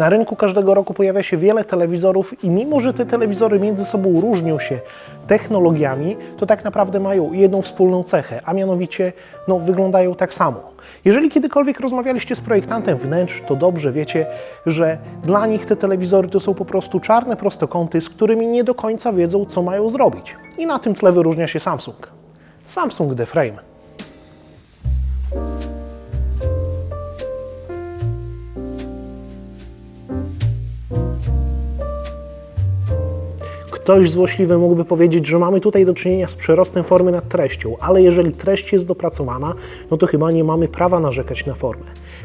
Na rynku każdego roku pojawia się wiele telewizorów i mimo, że te telewizory między sobą różnią się technologiami, to tak naprawdę mają jedną wspólną cechę, a mianowicie no, wyglądają tak samo. Jeżeli kiedykolwiek rozmawialiście z projektantem wnętrz, to dobrze wiecie, że dla nich te telewizory to są po prostu czarne prostokąty, z którymi nie do końca wiedzą, co mają zrobić. I na tym tle wyróżnia się Samsung. Samsung The Frame. Ktoś złośliwy mógłby powiedzieć, że mamy tutaj do czynienia z przerostem formy nad treścią, ale jeżeli treść jest dopracowana, no to chyba nie mamy prawa narzekać na formę.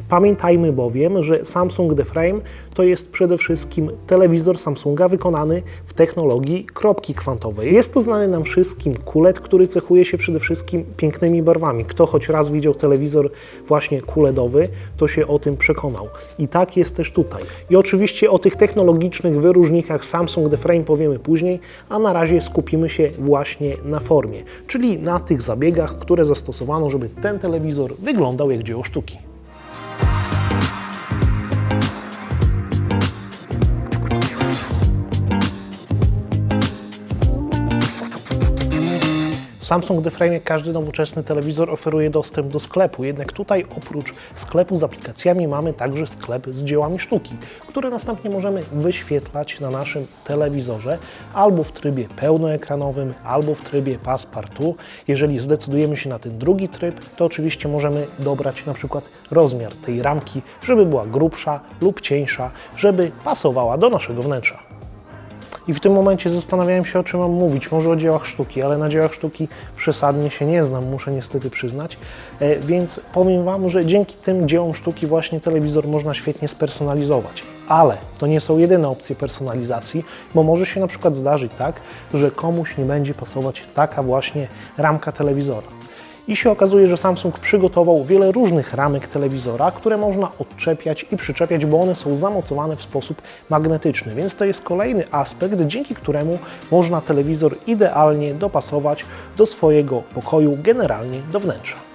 Pamiętajmy bowiem, że Samsung The Frame to jest przede wszystkim telewizor Samsunga wykonany w technologii kropki kwantowej. Jest to znany nam wszystkim kulet, który cechuje się przede wszystkim pięknymi barwami. Kto choć raz widział telewizor właśnie kuledowy, to się o tym przekonał. I tak jest też tutaj. I oczywiście o tych technologicznych wyróżnikach Samsung The Frame powiemy później, a na razie skupimy się właśnie na formie, czyli na tych zabiegach, które zastosowano, żeby ten telewizor wyglądał jak dzieło sztuki. Samsung The Frame, jak każdy nowoczesny telewizor, oferuje dostęp do sklepu. Jednak tutaj oprócz sklepu z aplikacjami mamy także sklep z dziełami sztuki, które następnie możemy wyświetlać na naszym telewizorze albo w trybie pełnoekranowym, albo w trybie passepartout. Jeżeli zdecydujemy się na ten drugi tryb, to oczywiście możemy dobrać na przykład rozmiar tej ramki, żeby była grubsza lub cieńsza, żeby pasowała do naszego wnętrza. I w tym momencie zastanawiałem się, o czym mam mówić. Może o dziełach sztuki, ale na dziełach sztuki przesadnie się nie znam, muszę niestety przyznać. E, więc powiem Wam, że dzięki tym dziełom sztuki właśnie telewizor można świetnie spersonalizować. Ale to nie są jedyne opcje personalizacji, bo może się na przykład zdarzyć tak, że komuś nie będzie pasować taka właśnie ramka telewizora. I się okazuje, że Samsung przygotował wiele różnych ramek telewizora, które można odczepiać i przyczepiać, bo one są zamocowane w sposób magnetyczny. Więc to jest kolejny aspekt, dzięki któremu można telewizor idealnie dopasować do swojego pokoju, generalnie do wnętrza.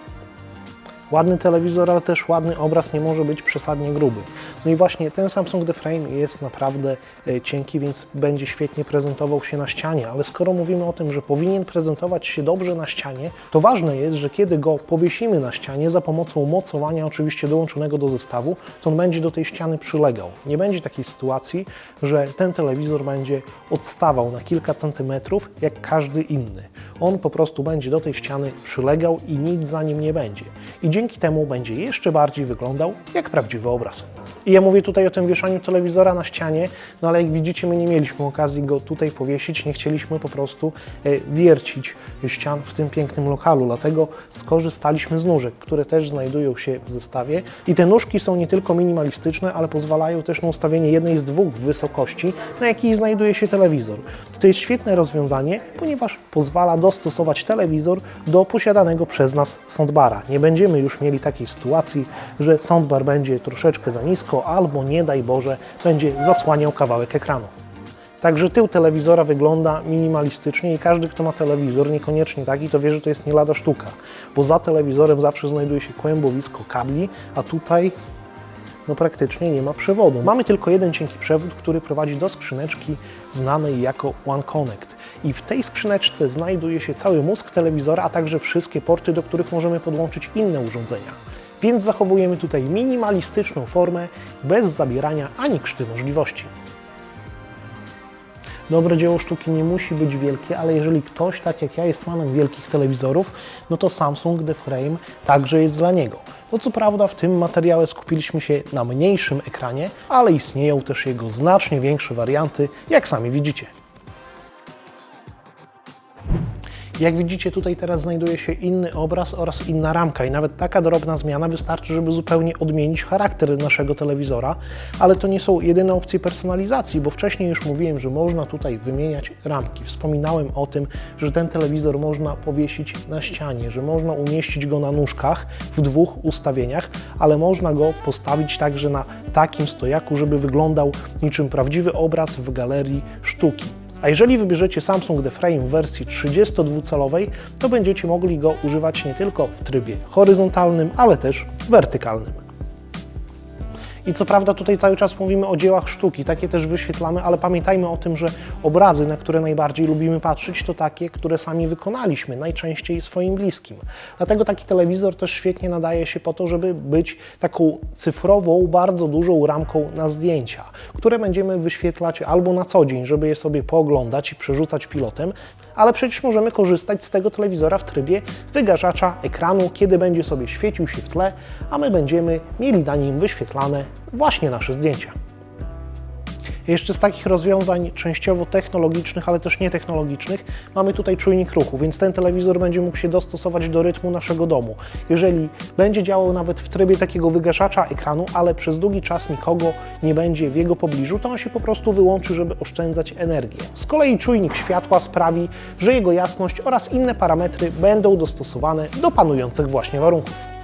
Ładny telewizor, ale też ładny obraz nie może być przesadnie gruby. No i właśnie ten Samsung The Frame jest naprawdę e, cienki, więc będzie świetnie prezentował się na ścianie, ale skoro mówimy o tym, że powinien prezentować się dobrze na ścianie, to ważne jest, że kiedy go powiesimy na ścianie za pomocą mocowania oczywiście dołączonego do zestawu, to on będzie do tej ściany przylegał. Nie będzie takiej sytuacji, że ten telewizor będzie odstawał na kilka centymetrów jak każdy inny. On po prostu będzie do tej ściany przylegał i nic za nim nie będzie. I dzięki temu będzie jeszcze bardziej wyglądał jak prawdziwy obraz. I ja mówię tutaj o tym wieszaniu telewizora na ścianie, no ale jak widzicie, my nie mieliśmy okazji go tutaj powiesić, nie chcieliśmy po prostu e, wiercić ścian w tym pięknym lokalu, dlatego skorzystaliśmy z nóżek, które też znajdują się w zestawie. I te nóżki są nie tylko minimalistyczne, ale pozwalają też na ustawienie jednej z dwóch wysokości, na jakiej znajduje się telewizor. To jest świetne rozwiązanie, ponieważ pozwala dostosować telewizor do posiadanego przez nas soundbara. Nie będziemy już mieli takiej sytuacji, że soundbar będzie troszeczkę za nisko, albo nie daj Boże, będzie zasłaniał kawałek ekranu. Także tył telewizora wygląda minimalistycznie i każdy, kto ma telewizor, niekoniecznie taki, to wie, że to jest nie lada sztuka, bo za telewizorem zawsze znajduje się kłębowisko kabli, a tutaj no praktycznie nie ma przewodu. Mamy tylko jeden cienki przewód, który prowadzi do skrzyneczki znanej jako One Connect. I w tej skrzyneczce znajduje się cały mózg telewizora, a także wszystkie porty, do których możemy podłączyć inne urządzenia. Więc zachowujemy tutaj minimalistyczną formę bez zabierania ani krzty możliwości. Dobre dzieło sztuki nie musi być wielkie, ale jeżeli ktoś, tak jak ja, jest fanem wielkich telewizorów, no to Samsung The Frame także jest dla niego. Bo co prawda w tym materiale skupiliśmy się na mniejszym ekranie, ale istnieją też jego znacznie większe warianty, jak sami widzicie. Jak widzicie, tutaj teraz znajduje się inny obraz oraz inna ramka i nawet taka drobna zmiana wystarczy, żeby zupełnie odmienić charakter naszego telewizora, ale to nie są jedyne opcje personalizacji, bo wcześniej już mówiłem, że można tutaj wymieniać ramki. Wspominałem o tym, że ten telewizor można powiesić na ścianie, że można umieścić go na nóżkach w dwóch ustawieniach, ale można go postawić także na takim stojaku, żeby wyglądał niczym prawdziwy obraz w galerii sztuki. A jeżeli wybierzecie Samsung The Frame w wersji 32-calowej, to będziecie mogli go używać nie tylko w trybie horyzontalnym, ale też wertykalnym. I co prawda tutaj cały czas mówimy o dziełach sztuki, takie też wyświetlamy, ale pamiętajmy o tym, że obrazy, na które najbardziej lubimy patrzeć, to takie, które sami wykonaliśmy, najczęściej swoim bliskim. Dlatego taki telewizor też świetnie nadaje się po to, żeby być taką cyfrową, bardzo dużą ramką na zdjęcia, które będziemy wyświetlać albo na co dzień, żeby je sobie pooglądać i przerzucać pilotem, ale przecież możemy korzystać z tego telewizora w trybie wygaszacza ekranu, kiedy będzie sobie świecił się w tle, a my będziemy mieli na nim wyświetlane właśnie nasze zdjęcia. Jeszcze z takich rozwiązań częściowo technologicznych, ale też nietechnologicznych, mamy tutaj czujnik ruchu, więc ten telewizor będzie mógł się dostosować do rytmu naszego domu. Jeżeli będzie działał nawet w trybie takiego wygaszacza ekranu, ale przez długi czas nikogo nie będzie w jego pobliżu, to on się po prostu wyłączy, żeby oszczędzać energię. Z kolei czujnik światła sprawi, że jego jasność oraz inne parametry będą dostosowane do panujących właśnie warunków.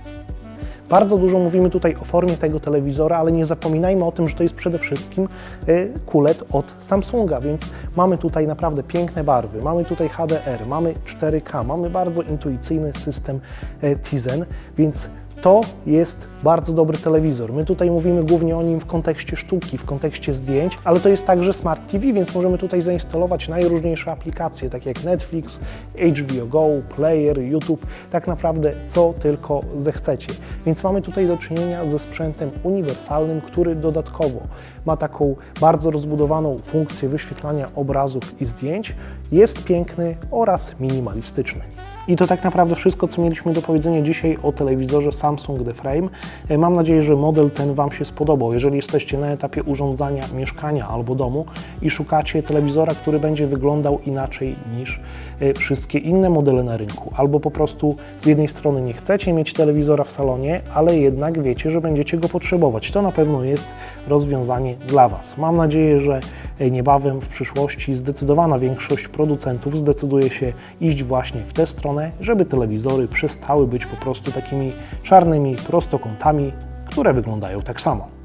Bardzo dużo mówimy tutaj o formie tego telewizora, ale nie zapominajmy o tym, że to jest przede wszystkim y, kulet od Samsunga, więc mamy tutaj naprawdę piękne barwy, mamy tutaj HDR, mamy 4K, mamy bardzo intuicyjny system y, Tizen, więc to jest bardzo dobry telewizor. My tutaj mówimy głównie o nim w kontekście sztuki, w kontekście zdjęć, ale to jest także Smart TV, więc możemy tutaj zainstalować najróżniejsze aplikacje, takie jak Netflix, HBO Go, Player, YouTube, tak naprawdę co tylko zechcecie. Więc mamy tutaj do czynienia ze sprzętem uniwersalnym, który dodatkowo ma taką bardzo rozbudowaną funkcję wyświetlania obrazów i zdjęć, jest piękny oraz minimalistyczny. I to tak naprawdę wszystko, co mieliśmy do powiedzenia dzisiaj o telewizorze Samsung The Frame. E, Mam nadzieję, że model ten Wam się spodobał. Jeżeli jesteście na etapie urządzania mieszkania albo domu i szukacie telewizora, który będzie wyglądał inaczej niż e, wszystkie inne modele na rynku, albo po prostu z jednej strony nie chcecie mieć telewizora w salonie, ale jednak wiecie, że będziecie go potrzebować, to na pewno jest rozwiązanie dla Was. Mam nadzieję, że e, niebawem w przyszłości zdecydowana większość producentów zdecyduje się iść właśnie w tę stronę, żeby telewizory przestały być po prostu takimi czarnymi prostokątami, które wyglądają tak samo.